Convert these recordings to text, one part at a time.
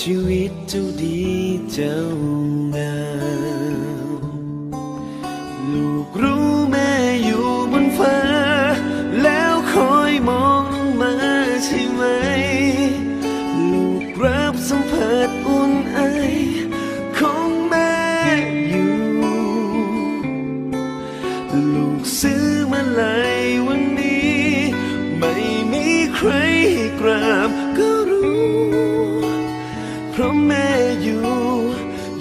ชีวิตเจ้าดีเจ้างามลูกรู้แม่อยู่บนฟ้า แล้วคอยมองลงมาใช่ไหม ลูกรับสัมผัสอุ่นไอของแม่อยู่ ลูกซื้อมาลายวันนี้ ไม่มีใครให้กราบก็รู้ เพราะแม่อยู่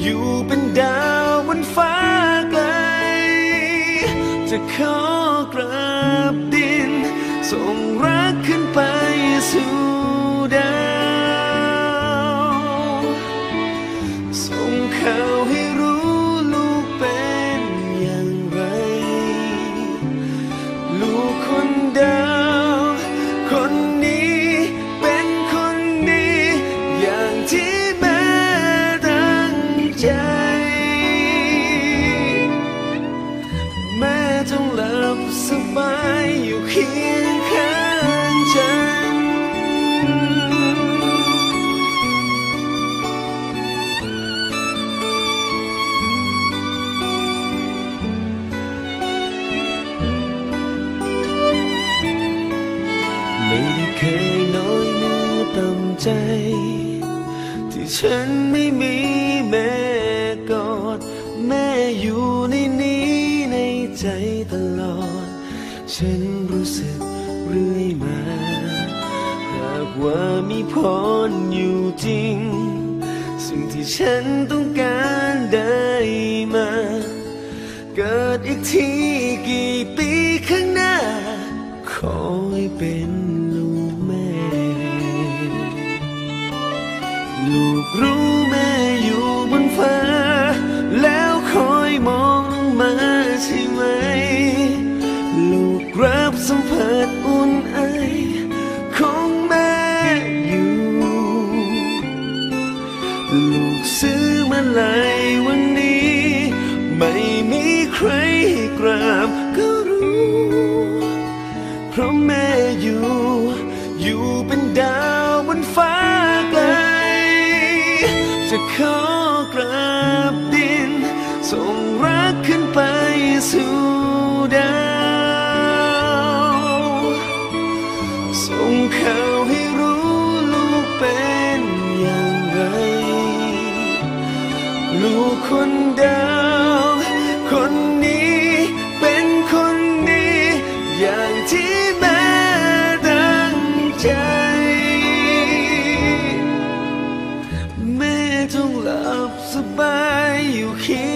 อยู่เป็นดาวบนฟ้าไกล จะขอกราบดินส่งรั ใจ ที่ฉันไม่มีแม่กอด แม่อยู่ในนี้ในใจตลอด ฉันรู้สึกเรื่อยมา หากว่ามีพรอยู่จริง สิ่งที่ฉันต้องการได้มา เกิดอีกทีกี่ปีข้างหน้า ขอให้เป็น ลูกรู้แม่อยู่บนฟ้า แล้วคอยมองลงมาใช่ไหม ลูกรับสัมผัสอุ่นไอของแม่อยู่ ลูกซื้อมาลายวันนี้ ไม่มีใครให้กราบ จะขอกราบดิน ส่งรักขึ้นไปสู่ดาวส่งข่าวให้รู้ลูกเป็นอย่างไร ลูกคนดาวคนนี้เป็นคนดีอย่างที่ จงหลับสบายอยู่เคี